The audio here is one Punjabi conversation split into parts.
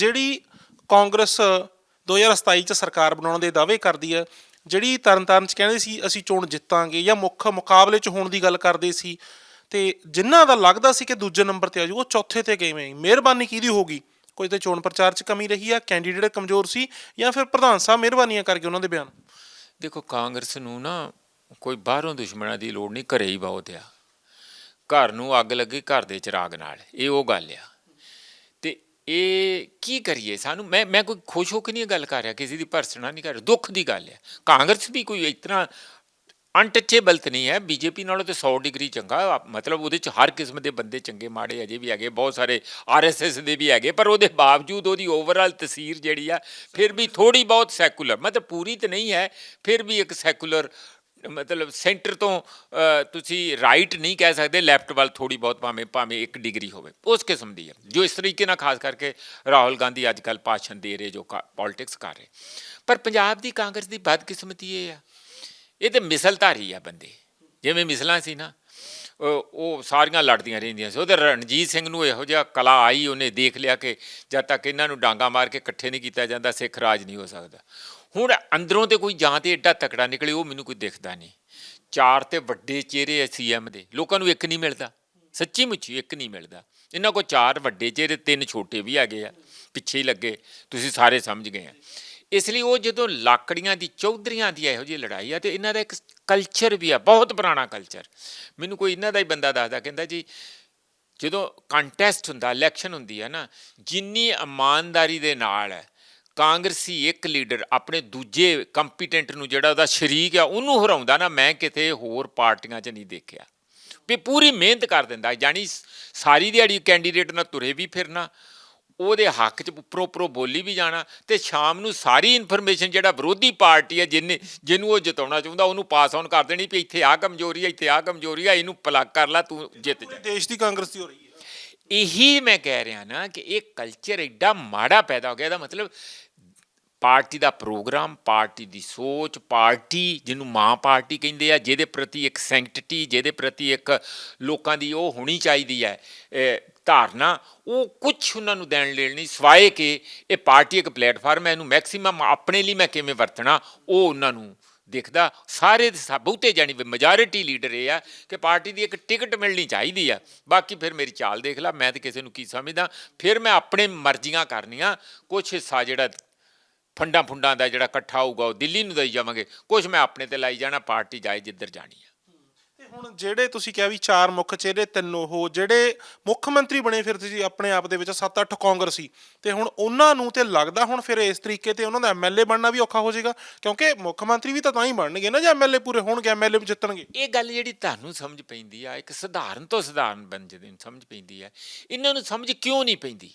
ਜਿਹੜੀ ਕਾਂਗਰਸ 2027 ਚ ਸਰਕਾਰ ਬਣਾਉਣ ਦੇ ਦਾਅਵੇ ਕਰਦੀ ਹੈ, ਜਿਹੜੀ ਤਰਨਤਾਰਨ ਚ ਕਹਿੰਦੇ ਸੀ, ਅਸੀਂ ਚੋਣ ਜਿੱਤਾਂਗੇ ਜਾਂ ਮੁੱਖ ਮੁਕਾਬਲੇ ਚ ਹੋਣ ਦੀ ਗੱਲ ਕਰਦੇ ਸੀ, ਤੇ ਜਿਨ੍ਹਾਂ ਦਾ ਲੱਗਦਾ ਸੀ ਕਿ ਦੂਜੇ ਨੰਬਰ ਤੇ ਆ ਜਾਊ, ਉਹ ਚੌਥੇ ਤੇ ਗਏ ਮੈਂ ਮਿਹਰਬਾਨੀ ਕਿਹਦੀ ਹੋਗੀ ਕੋਈ ਤੇ ਚੋਣ ਪ੍ਰਚਾਰ ਚ ਕਮੀ ਰਹੀ ਆ ਕੈਂਡੀਡੇਟ ਕਮਜ਼ੋਰ ਸੀ, ਜਾਂ ਫਿਰ ਪ੍ਰਧਾਨ ਸਾਹਿਬ ਮਿਹਰਬਾਨੀਆਂ ਕਰਕੇ ਉਹਨਾਂ ਦੇ ਬਿਆਨ? ਦੇਖੋ, ਕਾਂਗਰਸ ਨੂੰ ਨਾ ਕੋਈ ਬਾਹਰੋਂ ਦੁਸ਼ਮਣਾਂ ਦੀ ਲੋੜ ਨਹੀਂ, ਘਰੇ ਹੀ ਬਹੁਤ ਆ। ਘਰ ਨੂੰ ਅੱਗ ਲੱਗੀ, ਘਰ ਦੇ ਚਿਰਾਗ ਨਾਲ, ਇਹ ਉਹ ਗੱਲ ਆ। ਇਹ ਕੀ ਕਰੀਏ? ਸਾਨੂੰ ਮੈਂ ਮੈਂ ਕੋਈ ਖੁਸ਼ ਹੋ ਕੇ ਨਹੀਂ ਗੱਲ ਕਰ ਰਿਹਾ, ਕਿਸੇ ਦੀ ਭਰਸਣਾ ਨਹੀਂ ਕਰ ਰਿਹਾ, ਦੁੱਖ ਦੀ ਗੱਲ ਹੈ। ਕਾਂਗਰਸ ਵੀ ਕੋਈ ਇਤਨਾ ਅਨਟੱਚੇਬਲ ਤਾਂ ਨਹੀਂ ਹੈ। ਬੀਜੇਪੀ ਨਾਲੋਂ ਤੇ 100 ਡਿਗਰੀ ਚੰਗਾ ਮਤਲਬ ਉਹਦੇ ਚ ਹਰ ਕਿਸਮ ਦੇ ਬੰਦੇ ਚੰਗੇ ਮਾੜੇ ਅਜੇ ਵੀ ਹੈਗੇ, ਬਹੁਤ ਸਾਰੇ ਆਰਐਸਐਸ ਦੇ ਵੀ ਹੈਗੇ, ਪਰ ਉਹਦੇ ਬਾਵਜੂਦ ਉਹਦੀ ਓਵਰਆਲ ਤਸਵੀਰ ਜਿਹੜੀ ਆ, ਫਿਰ ਵੀ ਥੋੜੀ ਬਹੁਤ ਸੈਕੂਲਰ ਮਤਲਬ ਪੂਰੀ ਤਾਂ ਨਹੀਂ ਹੈ, ਫਿਰ ਵੀ ਇੱਕ ਸੈਕੂਲਰ ਮਤਲਬ ਸੈਂਟਰ ਤੋਂ ਤੁਸੀਂ ਰਾਈਟ ਨਹੀਂ ਕਹਿ ਸਕਦੇ ਲੈਫਟ ਵੱਲ ਥੋੜੀ ਬਹੁਤ ਭਾਵੇਂ ਭਾਵੇਂ ਇੱਕ ਡਿਗਰੀ ਹੋਵੇ, ਉਸ ਕਿਸਮ ਦੀ ਹੈ, ਜੋ ਇਸ ਤਰੀਕੇ ਨਾਲ ਖਾਸ ਕਰਕੇ ਰਾਹੁਲ ਗਾਂਧੀ ਅੱਜ ਕੱਲ ਭਾਸ਼ਣ ਦੇ ਰਹੇ, ਜੋ ਪੋਲਿਟਿਕਸ ਕਰ ਰਹੇ। ਪਰ ਪੰਜਾਬ ਦੀ ਕਾਂਗਰਸ ਦੀ ਬਦਕਿਸਮਤੀ ਇਹ ਆ, ਇਹ ਤੇ ਮਿਸਲਧਾਰੀ ਆ ਬੰਦੇ, ਜਿਵੇਂ ਮਿਸਲਾਂ ਸੀ ਨਾ ਉਹ ਉਹ ਸਾਰੀਆਂ ਲੜਦੀਆਂ ਰਹਿੰਦੀਆਂ ਸੀ ਉਹਦੇ ਰਣਜੀਤ ਸਿੰਘ ਨੂੰ ਇਹੋ ਜਿਹਾ ਕਲਾ ਆਈ, ਉਹਨੇ ਦੇਖ ਲਿਆ ਕਿ ਜਦ ਤੱਕ ਇਹਨਾਂ ਨੂੰ ਡਾਂਗਾ ਮਾਰ ਕੇ ਇਕੱਠੇ ਨਹੀਂ ਕੀਤਾ ਜਾਂਦਾ, ਸਿੱਖ ਰਾਜ ਨਹੀਂ ਹੋ ਸਕਦਾ। ਹੁਣ ਅੰਦਰੋਂ ਤੇ ਕੋਈ ਜਾਂ ਤੇ ਐਡਾ ਤਕੜਾ ਨਿਕਲੇ, ਉਹ ਮੈਨੂੰ ਕੋਈ ਦਿਖਦਾ ਨਹੀਂ। ਚਾਰ ਤੇ ਵੱਡੇ ਚਿਹਰੇ ਐ ਸੀਐਮ ਦੇ, ਲੋਕਾਂ ਨੂੰ ਇੱਕ ਨਹੀਂ ਮਿਲਦਾ। ਸੱਚੀ ਮੁੱਚੀ ਇੱਕ ਨਹੀਂ ਮਿਲਦਾ। ਇਹਨਾਂ ਕੋਲ ਚਾਰ ਵੱਡੇ ਚਿਹਰੇ, ਤਿੰਨ ਛੋਟੇ ਵੀ ਹੈਗੇ ਆ, ਪਿੱਛੇ ਹੀ ਲੱਗੇ, ਤੁਸੀਂ ਸਾਰੇ ਸਮਝ ਗਏ ਆ। ਇਸ ਲਈ ਉਹ ਜਦੋਂ ਲਾਕੜੀਆਂ ਦੀ, ਚੌਧਰੀਆਂ ਦੀ ਇਹੋ ਜਿਹੀ ਲੜਾਈ ਆ, ਤੇ ਇਹਨਾਂ ਦਾ ਇੱਕ ਕਲਚਰ ਵੀ ਆ, ਬਹੁਤ ਪੁਰਾਣਾ ਕਲਚਰ ਮੈਨੂੰ ਕੋਈ ਇਹਨਾਂ ਦਾ ਹੀ ਬੰਦਾ ਦੱਸਦਾ, ਕਹਿੰਦਾ ਜੀ, ਜਦੋਂ ਕੰਟੈਸਟ ਹੁੰਦਾ ਇਲੈਕਸ਼ਨ ਹੁੰਦੀ ਆ ਨਾ, ਜਿੰਨੀ ਇਮਾਨਦਾਰੀ ਦੇ ਨਾਲ ਕਾਂਗਰਸੀ ਇੱਕ ਲੀਡਰ ਆਪਣੇ ਦੂਜੇ ਕੰਪੀਟੈਂਟ ਨੂੰ ਜਿਹੜਾ ਉਹਦਾ ਸ਼ਰੀਕ ਆ ਉਹਨੂੰ ਹਰਾਉਂਦਾ ਨਾ ਮੈਂ ਕਿਤੇ ਹੋਰ ਪਾਰਟੀਆਂ 'ਚ ਨਹੀਂ ਦੇਖਿਆ। ਵੀ ਪੂਰੀ ਮਿਹਨਤ ਕਰ ਦਿੰਦਾ ਜਾਨੀ ਸਾਰੀ ਦਿਹਾੜੀ ਕੈਂਡੀਡੇਟ ਨਾਲ ਤੁਰੇ ਵੀ ਫਿਰਨਾ ਉਹਦੇ ਹੱਕ 'ਚ ਉੱਪਰੋਂ ਉੱਪਰੋਂ ਬੋਲੀ ਵੀ ਜਾਣਾ ਤੇ ਸ਼ਾਮ ਨੂੰ ਸਾਰੀ ਇਨਫੋਰਮੇਸ਼ਨ ਜਿਹੜਾ ਵਿਰੋਧੀ ਪਾਰਟੀ ਹੈ ਜਿੰਨੇ ਜਿਹਨੂੰ ਉਹ ਜਿਤਾਉਣਾ ਚਾਹੁੰਦਾ ਉਹਨੂੰ ਪਾਸ ਆਨ ਕਰ ਦੇਣੀ ਵੀ ਇੱਥੇ ਆ ਕਮਜ਼ੋਰੀ ਹੈ ਇੱਥੇ ਆ ਕਮਜ਼ੋਰੀ ਹੈ ਇਹਨੂੰ ਪਲੱਗ ਕਰ ਲੈ ਤੂੰ ਜਿੱਤ ਜਾ। ਦੇਸ਼ ਦੀ ਕਾਂਗਰਸ ਦੀ ਹੋ ਰਹੀ ਹੈ। ਇਹੀ ਮੈਂ ਕਹਿ ਰਿਹਾ ਨਾ ਕਿ ਇਹ ਕਲਚਰ ਐਡਾ ਮਾੜਾ ਪੈਦਾ ਹੋ ਗਿਆ ਇਹਦਾ ਮਤਲਬ ਪਾਰਟੀ ਦਾ ਪ੍ਰੋਗਰਾਮ, ਪਾਰਟੀ ਦੀ ਸੋਚ, ਪਾਰਟੀ ਜਿਹਨੂੰ ਮਾਂ ਪਾਰਟੀ ਕਹਿੰਦੇ ਆ, ਜਿਹਦੇ ਪ੍ਰਤੀ ਇੱਕ ਸੈਂਕਟਿਟੀ ਜਿਹਦੇ ਪ੍ਰਤੀ ਇੱਕ ਲੋਕਾਂ ਦੀ ਉਹ ਹੋਣੀ ਚਾਹੀਦੀ ਹੈ ਧਾਰਨਾ, ਉਹ ਕੁਝ ਉਹਨਾਂ ਨੂੰ ਦੇਣ ਲੈਣ ਨਹੀਂ, ਸਵਾਏ ਕਿ ਇਹ ਪਾਰਟੀ ਇੱਕ ਪਲੇਟਫਾਰਮ ਹੈ, ਇਹਨੂੰ ਮੈਕਸਿਮਮ ਆਪਣੇ ਲਈ ਮੈਂ ਕਿਵੇਂ ਵਰਤਣਾ, ਉਹ ਉਹਨਾਂ ਨੂੰ ਦੇਖਦਾ। ਸਾਰੇ ਬਹੁਤੇ ਜਾਣੀ ਮੈਜੋਰਿਟੀ ਲੀਡਰ ਇਹ ਆ ਕਿ ਪਾਰਟੀ ਦੀ ਇੱਕ ਟਿਕਟ ਮਿਲਣੀ ਚਾਹੀਦੀ ਆ। ਬਾਕੀ ਫਿਰ ਮੇਰੀ ਚਾਲ ਦੇਖ ਲੈ, ਮੈਂ ਤੇ ਕਿਸੇ ਨੂੰ ਕੀ ਸਮਝਦਾ, ਫਿਰ ਮੈਂ ਆਪਣੇ ਮਰਜ਼ੀਆਂ ਕਰਨੀਆਂ ਕੁਝ ਹਿੱਸਾ ਜਿਹੜਾ ਫੰਡਾਂ ਫੁੰਡਾਂ ਦਾ ਜਿਹੜਾ ਇਕੱਠਾ ਹੋਊਗਾ ਉਹ ਦਿੱਲੀ ਨੂੰ ਦੇਈ ਜਾਵਾਂਗੇ। ਕੁਝ ਮੈਂ ਆਪਣੇ ਤੇ ਲਾਈ ਜਾਣਾ ਪਾਰਟੀ ਜਾਏ ਜਿੱਧਰ ਜਾਣੀ ਆ। ਤੇ ਹੁਣ ਜਿਹੜੇ ਤੁਸੀਂ ਕਿਹਾ ਵੀ ਚਾਰ ਮੁੱਖ ਚਿਹਰੇ ਤਿੰਨ ਉਹ ਜਿਹੜੇ ਮੁੱਖ ਮੰਤਰੀ ਬਣੇ ਫਿਰਦੇ ਸੀ ਆਪਣੇ ਆਪ ਦੇ ਵਿੱਚ 7-8 ਕਾਂਗਰਸੀ। ਤੇ ਹੁਣ ਉਹਨਾਂ ਨੂੰ ਤੇ ਲੱਗਦਾ ਹੁਣ ਫਿਰ ਇਸ ਤਰੀਕੇ ਤੇ ਉਹਨਾਂ ਦਾ ਐਮਐਲਏ ਬਣਨਾ ਵੀ ਔਖਾ ਹੋ ਜਾਏਗਾ ਕਿਉਂਕਿ ਮੁੱਖ ਮੰਤਰੀ ਵੀ ਤਾਂ ਤਾਂ ਹੀ ਬਣਨਗੇ ਨਾ ਜੇ ਐਮਐਲਏ ਪੂਰੇ ਹੋਣਗੇ ਐਮਐਲਏ ਵੀ ਜਿੱਤਣਗੇ। ਇਹ ਗੱਲ ਜਿਹੜੀ ਤੁਹਾਨੂੰ ਸਮਝ ਪੈਂਦੀ ਆ ਇੱਕ ਸਧਾਰਨ ਤੋਂ ਸਧਾਰਨ ਬੰਦੇ ਨੂੰ ਸਮਝ ਪੈਂਦੀ ਆ। ਇਹਨਾਂ ਨੂੰ ਸਮਝ ਕਿਉਂ ਨਹੀਂ ਪੈਂਦੀ?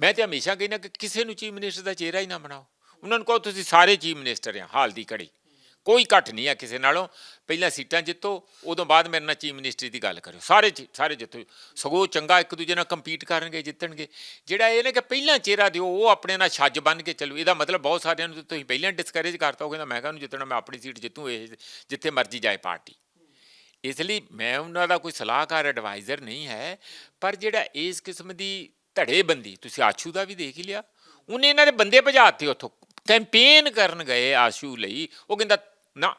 ਮੈਂ ਤੇ ਹਮੇਸ਼ਾ ਕਹਿੰਦਾ ਕਿ ਕਿਸੇ ਨੂੰ ਚੀਫ ਮਿਨਿਸਟਰ ਦਾ ਚਿਹਰਾ ਹੀ ਨਾ ਬਣਾਓ। ਉਹਨਾਂ ਨੂੰ ਕਹੋ, ਤੁਸੀਂ ਸਾਰੇ ਚੀਫ ਮਿਨਿਸਟਰ ਆ, ਹਾਲ ਦੀ ਘੜੀ। ਕੋਈ ਘੱਟ ਨਹੀਂ ਆ ਕਿਸੇ ਨਾਲੋਂ। ਪਹਿਲਾਂ ਸੀਟਾਂ ਜਿੱਤੋ, ਉਦੋਂ ਬਾਅਦ ਮੇਰੇ ਨਾਲ ਚੀਫ ਮਿਨਿਸਟਰੀ ਦੀ ਗੱਲ ਕਰਿਓ। ਸਾਰੇ ਚੀ- ਸਾਰੇ ਜਿੱਤੋ। ਸਗੋਂ ਚੰਗਾ ਇੱਕ ਦੂਜੇ ਨਾਲ ਕੰਪੀਟ ਕਰਨਗੇ, ਜਿੱਤਣਗੇ। ਜਿਹੜਾ ਇਹ ਨੇ ਕਿ ਪਹਿਲਾਂ ਚਿਹਰਾ ਦਿਓ, ਉਹ ਆਪਣੇ ਨਾਲ ਛੱਜ ਬੰਨ ਕੇ ਚੱਲੋ। ਇਹਦਾ ਮਤਲਬ ਬਹੁਤ ਸਾਰਿਆਂ ਨੂੰ ਤੁਸੀਂ ਪਹਿਲਾਂ ਡਿਸਕਰੇਜ ਕਰਤਾ ਹੋ ਕਹਿੰਦਾ ਮੈਂ ਕਾਹਨੂੰ ਜਿੱਤਣਾ? ਮੈਂ ਆਪਣੀ ਸੀਟ ਜਿੱਤੂ, ਇਹ ਜਿੱਥੇ ਮਰਜ਼ੀ ਜਾਏ ਪਾਰਟੀ। ਇਸ ਲਈ ਮੈਂ ਉਹਨਾਂ ਦਾ ਕੋਈ ਸਲਾਹਕਾਰ ਐਡਵਾਈਜ਼ਰ ਨਹੀਂ ਹੈ। ਪਰ ਜਿਹੜਾ ਇਸ ਕਿਸਮ ਦੀ ਧੜੇਬੰਦੀ, ਤੁਸੀਂ ਆਸ਼ੂ ਦਾ ਵੀ ਦੇਖ ਹੀ ਲਿਆ। ਉਹਨੇ ਇਹਨਾਂ ਦੇ ਬੰਦੇ ਭਜਾਤੇ ਉੱਥੋਂ। ਕੈਂਪੇਨ ਕਰਨ ਗਏ ਆਸ਼ੂ ਲਈ। ਉਹ ਕਹਿੰਦਾ, ਨਾ,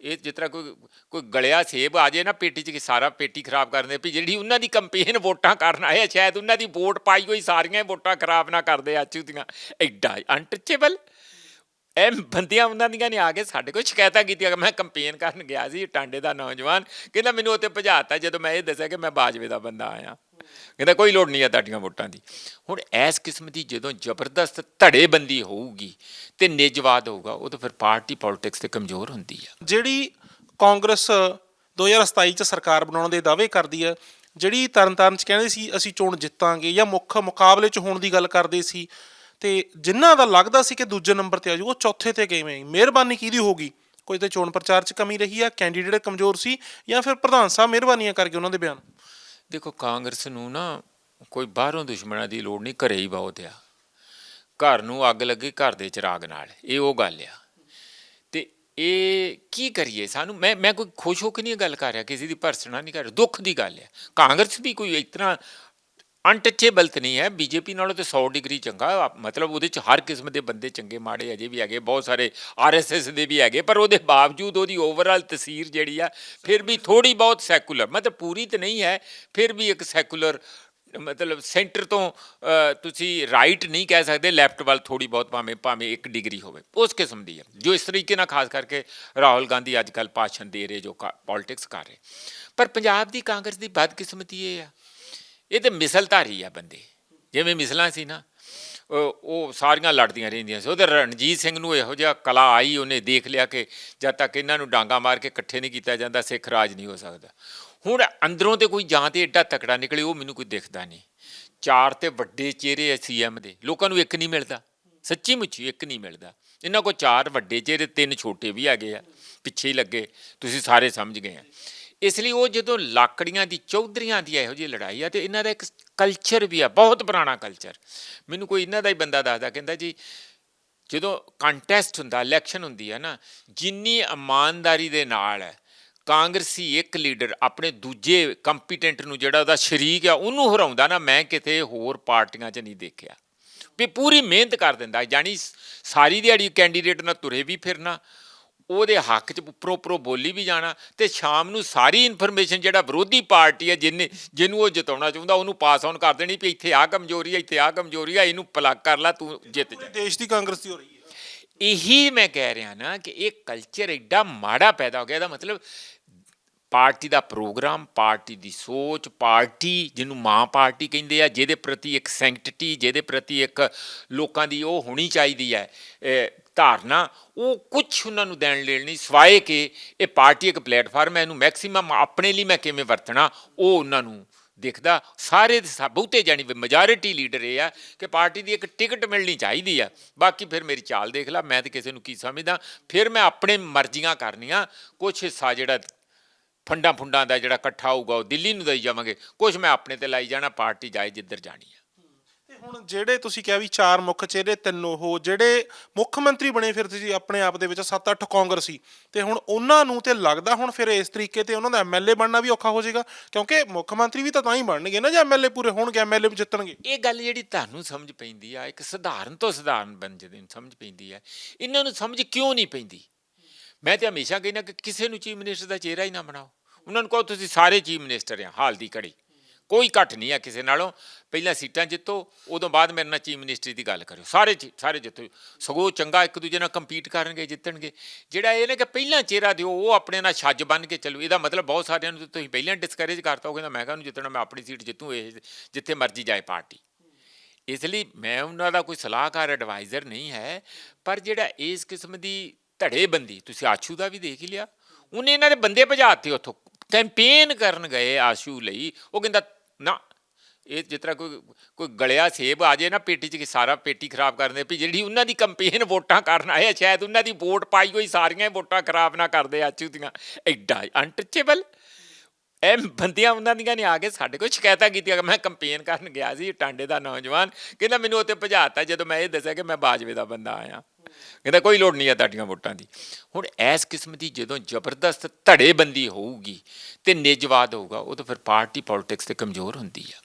ਇਹ ਜਿਸ ਤਰ੍ਹਾਂ ਕੋਈ ਕੋਈ ਗਲਿਆ ਸੇਬ ਆ ਜੇ ਨਾ ਪੇਟੀ 'ਚ ਕਿ ਸਾਰਾ ਪੇਟੀ ਖਰਾਬ ਕਰ ਦੇ ਵੀ ਜਿਹੜੀ ਉਹਨਾਂ ਦੀ ਕੰਪੇਨ ਵੋਟਾਂ ਕਰਨ ਆਏ ਸ਼ਾਇਦ ਉਹਨਾਂ ਦੀ ਵੋਟ ਪਾਈ ਹੋਈ ਸਾਰੀਆਂ ਵੋਟਾਂ ਖਰਾਬ ਨਾ ਕਰਦੇ ਆਚੂ ਦੀਆਂ। ਐਡਾ ਅਨਟਚੇਬਲ ਇਹ ਬੰਦਿਆਂ ਉਹਨਾਂ ਦੀਆਂ ਨੇ ਆ ਕੇ ਸਾਡੇ ਕੋਲ ਸ਼ਿਕਾਇਤਾਂ ਕੀਤੀਆਂ ਕਿ ਮੈਂ ਕੰਪੇਨ ਕਰਨ ਗਿਆ ਸੀ ਟਾਂਡੇ ਦਾ ਨੌਜਵਾਨ। ਕਹਿੰਦਾ ਮੈਨੂੰ ਉੱਥੇ ਭਜਾਤਾ ਜਦੋਂ ਮੈਂ ਇਹ ਦੱਸਿਆ ਕਿ ਮੈਂ ਬਾਜਵੇ ਦਾ ਬੰਦਾ ਆਇਆ। ਕਹਿੰਦਾ ਕੋਈ ਲੋੜ ਨਹੀਂ ਆ ਤੁਹਾਡੀਆਂ ਵੋਟਾਂ ਦੀ। ਹੁਣ ਇਸ ਕਿਸਮ ਦੀ ਜਦੋਂ ਜ਼ਬਰਦਸਤ ਧੜੇਬੰਦੀ ਹੋਊਗੀ ਤੇ ਨਿਜਵਾਦ ਹੋਊਗਾ, ਉਹ ਤਾਂ ਫਿਰ ਪਾਰਟੀ ਪੋਲਿਟਿਕਸ ਤੇ ਕਮਜ਼ੋਰ ਹੁੰਦੀ ਆ। ਜਿਹੜੀ ਕਾਂਗਰਸ 2027 ਚ ਸਰਕਾਰ ਬਣਾਉਣ ਦੇ ਦਾਅਵੇ ਕਰਦੀ ਹੈ ਜਿਹੜੀ ਤਰਨਤਾਰਨ ਚ ਕਹਿੰਦੇ ਸੀ, ਅਸੀਂ ਚੋਣ ਜਿੱਤਾਂਗੇ ਜਾਂ ਮੁੱਖ ਮੁਕਾਬਲੇ ਚ ਹੋਣ ਦੀ ਗੱਲ ਕਰਦੇ ਸੀ ਤੇ ਜਿਨ੍ਹਾਂ ਦਾ ਲੱਗਦਾ ਸੀ ਕਿ ਦੂਜੇ ਨੰਬਰ ਤੇ ਆ ਜਾਊ, ਉਹ ਚੌਥੇ ਤੇ ਗਏ ਮੈਂ ਮਿਹਰਬਾਨੀ ਕਿਹਦੀ ਹੋਗੀ ਕੋਈ ਤੇ ਚੋਣ ਪ੍ਰਚਾਰ ਚ ਕਮੀ ਰਹੀ ਆ ਕੈਂਡੀਡੇਟ ਕਮਜ਼ੋਰ ਸੀ ਜਾਂ ਫਿਰ ਪ੍ਰਧਾਨ ਸਾਹਿਬ ਮਿਹਰਬਾਨੀਆਂ ਕਰਕੇ ਉਹਨਾਂ ਦੇ ਬਿਆਨ? ਦੇਖੋ, ਕਾਂਗਰਸ ਨੂੰ ਨਾ ਕੋਈ ਬਾਹਰੋਂ ਦੁਸ਼ਮਣਾਂ ਦੀ ਲੋੜ ਨਹੀਂ, ਘਰੇ ਹੀ ਬਹੁਤ ਆ। ਘਰ ਨੂੰ ਅੱਗ ਲੱਗੀ, ਘਰ ਦੇ ਚਿਰਾਗ ਨਾਲ। ਇਹ ਉਹ ਗੱਲ ਆ। ਤੇ ਇਹ ਕੀ ਕਰੀਏ? ਸਾਨੂੰ, ਮੈਂ ਮੈਂ ਕੋਈ ਖੁਸ਼ ਹੋ ਕੇ ਨਹੀਂ ਗੱਲ ਕਰ ਰਿਹਾ, ਕਿਸੇ ਦੀ ਭਰਸਣਾ ਨਹੀਂ ਕਰ ਰਿਹਾ, ਦੁੱਖ ਦੀ ਗੱਲ ਆ। ਕਾਂਗਰਸ ਵੀ ਕੋਈ ਇਤਨਾ ਅਨਟੱਚੇਬਲ ਤਾਂ ਨਹੀਂ ਹੈ। ਬੀਜੇਪੀ ਨਾਲੋਂ ਤੇ 100 ਡਿਗਰੀ ਚੰਗਾ। ਮਤਲਬ ਉਹਦੇ ਚ ਹਰ ਕਿਸਮ ਦੇ ਬੰਦੇ ਚੰਗੇ, ਮਾੜੇ ਅਜੇ ਵੀ ਹੈਗੇ, ਬਹੁਤ ਸਾਰੇ ਆਰਐਸਐਸ ਦੇ ਵੀ ਹੈਗੇ, ਪਰ ਉਹਦੇ ਬਾਵਜੂਦ ਉਹਦੀ ਓਵਰਆਲ ਤਸਵੀਰ ਜਿਹੜੀ ਆ, ਫਿਰ ਵੀ ਥੋੜੀ ਬਹੁਤ ਸੈਕੂਲਰ ਮਤਲਬ ਪੂਰੀ ਤਾਂ ਨਹੀਂ ਹੈ, ਫਿਰ ਵੀ ਇੱਕ ਸੈਕੂਲਰ ਮਤਲਬ ਸੈਂਟਰ ਤੋਂ ਤੁਸੀਂ ਰਾਈਟ ਨਹੀਂ ਕਹਿ ਸਕਦੇ ਲੈਫਟ ਵੱਲ ਥੋੜੀ ਬਹੁਤ ਭਾਵੇਂ ਭਾਵੇਂ ਇੱਕ ਡਿਗਰੀ ਹੋਵੇ। ਉਸ ਕਿਸਮ ਦੀ ਹੈ ਜੋ ਇਸ ਤਰੀਕੇ ਨਾਲ ਖਾਸ ਕਰਕੇ ਰਾਹੁਲ ਗਾਂਧੀ ਅੱਜ ਕੱਲ ਭਾਸ਼ਣ ਦੇ ਰਹੇ ਜੋ ਪੋਲਿਟਿਕਸ ਕਰ ਰਹੇ। ਪਰ ਪੰਜਾਬ ਦੀ ਕਾਂਗਰਸ ਦੀ ਬਦਕਿਸਮਤੀ ਇਹ ਆ। ਇਹ ਤੇ ਮਿਸਲਧਾਰੀ ਆ ਬੰਦੇ। ਜਿਵੇਂ ਮਿਸਲਾਂ ਸੀ ਨਾ, ਉਹ ਸਾਰੀਆਂ ਲੜਦੀਆਂ ਰਹਿੰਦੀਆਂ ਸੀ। ਉਹਦੇ ਰਣਜੀਤ ਸਿੰਘ ਨੂੰ ਇਹੋ ਜਿਹਾ ਕਲਾ ਆਈ, ਉਹਨੇ ਦੇਖ ਲਿਆ ਕਿ ਜਦ ਤੱਕ ਇਹਨਾਂ ਨੂੰ ਡਾਂਗਾ ਮਾਰ ਕੇ ਇਕੱਠੇ ਨਹੀਂ ਕੀਤਾ ਜਾਂਦਾ, ਸਿੱਖ ਰਾਜ ਨਹੀਂ ਹੋ ਸਕਦਾ। ਹੁਣ ਅੰਦਰੋਂ ਤੇ ਕੋਈ ਜਾਂ ਤੇ ਐਡਾ ਤਕੜਾ ਨਿਕਲੇ, ਉਹ ਮੈਨੂੰ ਕੋਈ ਦਿਖਦਾ ਨਹੀਂ। ਚਾਰ ਤੇ ਵੱਡੇ ਚਿਹਰੇ ਐ ਸੀਐਮ ਦੇ। ਲੋਕਾਂ ਨੂੰ ਇੱਕ ਨਹੀਂ ਮਿਲਦਾ। ਸੱਚੀ ਮੁੱਚੀ ਇੱਕ ਨਹੀਂ ਮਿਲਦਾ। ਇਹਨਾਂ ਕੋਲ ਚਾਰ ਵੱਡੇ ਚਿਹਰੇ, ਤਿੰਨ ਛੋਟੇ ਵੀ ਹੈਗੇ ਆ, ਪਿੱਛੇ ਹੀ ਲੱਗੇ। ਤੁਸੀਂ ਸਾਰੇ ਸਮਝ ਗਏ ਆ। ਇਸ ਲਈ ਉਹ ਜਦੋਂ ਲਾਕੜੀਆਂ ਦੀ, ਚੌਧਰੀਆਂ ਦੀ ਇਹੋ ਜਿਹੀ ਲੜਾਈ ਆ ਤੇ ਇਹਨਾਂ ਦਾ ਇੱਕ ਕਲਚਰ ਵੀ ਆ, ਬਹੁਤ ਪੁਰਾਣਾ ਕਲਚਰ ਮੈਨੂੰ ਕੋਈ ਇਹਨਾਂ ਦਾ ਹੀ ਬੰਦਾ ਦੱਸਦਾ, ਕਹਿੰਦਾ ਜੀ, ਜਦੋਂ ਕੰਟੈਸਟ ਹੁੰਦਾ ਇਲੈਕਸ਼ਨ ਹੁੰਦੀ ਆ ਨਾ, ਜਿੰਨੀ ਇਮਾਨਦਾਰੀ ਦੇ ਨਾਲ ਕਾਂਗਰਸੀ ਇੱਕ ਲੀਡਰ ਆਪਣੇ ਦੂਜੇ ਕੰਪੀਟੈਂਟ ਨੂੰ ਜਿਹੜਾ ਉਹਦਾ ਸ਼ਰੀਕ ਆ, ਉਹਨੂੰ ਹਰਾਉਂਦਾ ਨਾ, ਮੈਂ ਕਿਤੇ ਹੋਰ ਪਾਰਟੀਆਂ 'ਚ ਨਹੀਂ ਦੇਖਿਆ। ਵੀ ਪੂਰੀ ਮਿਹਨਤ ਕਰ ਦਿੰਦਾ ਜਾਨੀ ਸਾਰੀ ਦਿਹਾੜੀ ਕੈਂਡੀਡੇਟ ਨਾਲ ਤੁਰੇ ਵੀ ਫਿਰਨਾ ਉਹਦੇ ਹੱਕ 'ਚ ਉੱਪਰੋਂ ਉੱਪਰੋਂ ਬੋਲੀ ਵੀ ਜਾਣਾ ਤੇ ਸ਼ਾਮ ਨੂੰ ਸਾਰੀ ਇਨਫੋਰਮੇਸ਼ਨ ਜਿਹੜਾ ਵਿਰੋਧੀ ਪਾਰਟੀ ਹੈ ਜਿਹਨੇ ਜਿਹਨੂੰ ਉਹ ਜਿਤਾਉਣਾ ਚਾਹੁੰਦਾ ਉਹਨੂੰ ਪਾਸ ਆਨ ਕਰ ਦੇਣੀ ਵੀ ਇੱਥੇ ਆ ਕਮਜ਼ੋਰੀ ਹੈ ਇੱਥੇ ਆ ਕਮਜ਼ੋਰੀ ਹੈ ਇਹਨੂੰ ਪਲੱਗ ਕਰ ਲੈ ਤੂੰ ਜਿੱਤ ਜਾ। ਦੇਸ਼ ਦੀ ਕਾਂਗਰਸ ਦੀ ਹੋ ਰਹੀ ਹੈ। ਇਹੀ ਮੈਂ ਕਹਿ ਰਿਹਾ ਨਾ ਕਿ ਇਹ ਕਲਚਰ ਐਡਾ ਮਾੜਾ ਪੈਦਾ ਹੋ ਗਿਆ ਇਹਦਾ ਮਤਲਬ ਪਾਰਟੀ ਦਾ ਪ੍ਰੋਗਰਾਮ ਪਾਰਟੀ ਦੀ ਸੋਚ ਪਾਰਟੀ ਜਿਹਨੂੰ ਮਾਂ ਪਾਰਟੀ ਕਹਿੰਦੇ ਆ ਜਿਹਦੇ ਪ੍ਰਤੀ ਇੱਕ ਸੈਂਕਟਿਟੀ ਜਿਹਦੇ ਪ੍ਰਤੀ ਇੱਕ ਲੋਕਾਂ ਦੀ ਉਹ ਹੋਣੀ ਚਾਹੀਦੀ ਹੈ ਧਾਰਨਾ, ਉਹ ਕੁਝ ਉਹਨਾਂ ਨੂੰ ਦੇਣ ਲੈਣ ਨਹੀਂ, ਸਵਾਏ ਕਿ ਇਹ ਪਾਰਟੀ ਇੱਕ ਪਲੇਟਫਾਰਮ ਹੈ, ਇਹਨੂੰ ਮੈਕਸਿਮਮ ਆਪਣੇ ਲਈ ਮੈਂ ਕਿਵੇਂ ਵਰਤਣਾ, ਉਹ ਉਹਨਾਂ ਨੂੰ ਦੇਖਦਾ। ਸਾਰੇ ਬਹੁਤੇ ਜਾਣੀ ਮੈਜੋਰਿਟੀ ਲੀਡਰ ਇਹ ਆ ਕਿ ਪਾਰਟੀ ਦੀ ਇੱਕ ਟਿਕਟ ਮਿਲਣੀ ਚਾਹੀਦੀ ਆ। ਬਾਕੀ ਫਿਰ ਮੇਰੀ ਚਾਲ ਦੇਖ ਲੈ, ਮੈਂ ਤੇ ਕਿਸੇ ਨੂੰ ਕੀ ਸਮਝਦਾ, ਫਿਰ ਮੈਂ ਆਪਣੇ ਮਰਜ਼ੀਆਂ ਕਰਨੀਆਂ ਕੁਝ ਹਿੱਸਾ ਜਿਹੜਾ ਫੰਡਾਂ ਫੁੰਡਾਂ ਦਾ ਜਿਹੜਾ ਇਕੱਠਾ ਹੋਊਗਾ, ਉਹ ਦਿੱਲੀ ਨੂੰ ਦੇਈ ਜਾਵਾਂਗੇ ਕੁਝ ਮੈਂ ਆਪਣੇ ਤੇ ਲਾਈ ਜਾਣਾ, ਪਾਰਟੀ ਜਾਏ ਜਿੱਧਰ ਜਾਣੀ ਆ। ਹੁਣ ਜਿਹੜੇ ਤੁਸੀਂ ਕਿਹਾ ਵੀ ਚਾਰ ਮੁੱਖ ਚਿਹਰੇ, ਤਿੰਨ ਉਹ, ਜਿਹੜੇ ਮੁੱਖ ਮੰਤਰੀ ਬਣੇ ਫਿਰ ਤੁਸੀਂ ਆਪਣੇ ਆਪ ਦੇ ਵਿੱਚ 7-8 ਕਾਂਗਰਸੀ, ਤੇ ਹੁਣ ਉਹਨਾਂ ਨੂੰ ਤੇ ਲੱਗਦਾ ਹੁਣ ਫਿਰ ਇਸ ਤਰੀਕੇ ਤੇ ਉਹਨਾਂ ਦਾ ਐਮਐਲਏ ਬਣਨਾ ਵੀ ਔਖਾ ਹੋ ਜਾਏਗਾ, ਕਿਉਂਕਿ ਮੁੱਖ ਮੰਤਰੀ ਵੀ ਤਾਂ ਤਾਂ ਹੀ ਬਣਨਗੇ ਨਾ ਜੇ ਐਮਐਲਏ ਪੂਰੇ ਹੋਣਗੇ ਐਮਐਲਏ ਵੀ ਜਿੱਤਣਗੇ। ਇਹ ਗੱਲ ਜਿਹੜੀ ਤੁਹਾਨੂੰ ਸਮਝ ਪੈਂਦੀ ਆ, ਇੱਕ ਸਧਾਰਨ ਤੋਂ ਸਧਾਰਨ ਬੰਦੇ ਨੂੰ ਸਮਝ ਪੈਂਦੀ ਆ। ਇਹਨਾਂ ਨੂੰ ਸਮਝ ਕਿਉਂ ਨਹੀਂ ਪੈਂਦੀ? ਮੈਂ ਤੇ ਹਮੇਸ਼ਾ ਕਹਿੰਦਾ ਕਿ ਕਿਸੇ ਨੂੰ ਚੀਫ ਮਿਨਿਸਟਰ ਦਾ ਚਿਹਰਾ ਹੀ ਨਾ ਬਣਾਓ। ਉਹਨਾਂ ਨੂੰ ਕਹੋ ਤੁਸੀਂ ਸਾਰੇ ਚੀਫ ਮਿਨਿਸਟਰ ਆ, ਹਾਲ ਦੀ ਘੜੀ। ਕੋਈ ਘੱਟ ਨਹੀਂ ਆ ਕਿਸੇ ਨਾਲੋਂ। ਪਹਿਲਾਂ ਸੀਟਾਂ ਜਿੱਤੋ, ਉਦੋਂ ਬਾਅਦ ਮੇਰੇ ਨਾਲ ਚੀਫ ਮਿਨਿਸਟਰੀ ਦੀ ਗੱਲ ਕਰਿਓ। ਸਾਰੇ ਚੀ- ਸਾਰੇ ਜਿੱਤੋ। ਸਗੋਂ ਚੰਗਾ ਇੱਕ ਦੂਜੇ ਨਾਲ ਕੰਪੀਟ ਕਰਨਗੇ, ਜਿੱਤਣਗੇ। ਜਿਹੜਾ ਇਹ ਨੇ ਕਿ ਪਹਿਲਾਂ ਚਿਹਰਾ ਦਿਓ, ਉਹ ਆਪਣੇ ਨਾਲ ਛੱਜ ਬਣ ਕੇ ਚੱਲੋ। ਇਹਦਾ ਮਤਲਬ ਬਹੁਤ ਸਾਰਿਆਂ ਨੂੰ ਤੁਸੀਂ ਪਹਿਲਾਂ ਡਿਸਕਰੇਜ ਕਰਤਾ ਉਹ ਕਹਿੰਦਾ ਮੈਂ ਕਾਹਨੂੰ ਜਿੱਤਣਾ, ਮੈਂ ਆਪਣੀ ਸੀਟ ਜਿੱਤੂ, ਇਹ ਜਿੱਥੇ ਮਰਜ਼ੀ ਜਾਏ ਪਾਰਟੀ। ਇਸ ਲਈ ਮੈਂ ਉਹਨਾਂ ਦਾ ਕੋਈ ਸਲਾਹਕਾਰ ਐਡਵਾਈਜ਼ਰ ਨਹੀਂ ਹੈ। ਪਰ ਜਿਹੜਾ ਇਸ ਕਿਸਮ ਦੀ ਧੜੇਬੰਦੀ, ਤੁਸੀਂ ਆਸ਼ੂ ਦਾ ਵੀ ਦੇਖ ਲਿਆ। ਉਹਨੇ ਇਹਨਾਂ ਦੇ ਬੰਦੇ ਭਜਾਤੇ ਉੱਥੋਂ। ਕੈਂਪੇਨ ਕਰਨ ਗਏ ਆਸ਼ੂ ਲਈ, ਉਹ ਕਹਿੰਦਾ, ਨਾ, ਇਹ ਜਿਸ ਤਰ੍ਹਾਂ ਕੋਈ ਕੋਈ ਗਲਿਆ ਸੇਬ ਆ ਜੇ ਨਾ ਪੇਟੀ 'ਚ ਕਿ ਸਾਰਾ ਪੇਟੀ ਖਰਾਬ ਕਰਨ ਦੇ ਵੀ ਜਿਹੜੀ ਉਹਨਾਂ ਦੀ ਕੰਪੇਨ ਵੋਟਾਂ ਕਰਨ ਆਏ ਸ਼ਾਇਦ ਉਹਨਾਂ ਦੀ ਵੋਟ ਪਾਈ ਹੋਈ, ਸਾਰੀਆਂ ਹੀ ਵੋਟਾਂ ਖਰਾਬ ਨਾ ਕਰਦੇ ਆਸ਼ੂ ਦੀਆਂ। ਐਡਾ ਅਨਟਚੇਬਲ ਇਹ ਬੰਦੀਆਂ ਉਹਨਾਂ ਦੀਆਂ ਨੇ ਆ ਕੇ ਸਾਡੇ ਕੋਲ ਸ਼ਿਕਾਇਤਾਂ ਕੀਤੀਆਂ ਕਿ ਮੈਂ ਕੰਪੇਨ ਕਰਨ ਗਿਆ ਸੀ ਟਾਂਡੇ ਦਾ ਨੌਜਵਾਨ। ਕਹਿੰਦਾ ਮੈਨੂੰ ਉੱਥੇ ਭਜਾਤਾ ਜਦੋਂ ਮੈਂ ਇਹ ਦੱਸਿਆ ਕਿ ਮੈਂ ਬਾਜਵੇ ਦਾ ਬੰਦਾ ਆਇਆ। ਕਹਿੰਦਾ ਕੋਈ ਲੋੜ ਨਹੀਂ ਆ ਤੁਹਾਡੀਆਂ ਵੋਟਾਂ ਦੀ। ਹੁਣ ਇਸ ਕਿਸਮ ਦੀ ਜਦੋਂ ਜ਼ਬਰਦਸਤ ਧੜੇਬੰਦੀ ਹੋਊਗੀ ਤੇ ਨਿਜਵਾਦ ਹੋਊਗਾ, ਉਹ ਤਾਂ ਫਿਰ ਪਾਰਟੀ ਪੋਲਿਟਿਕਸ ਤੇ ਕਮਜ਼ੋਰ ਹੁੰਦੀ ਆ।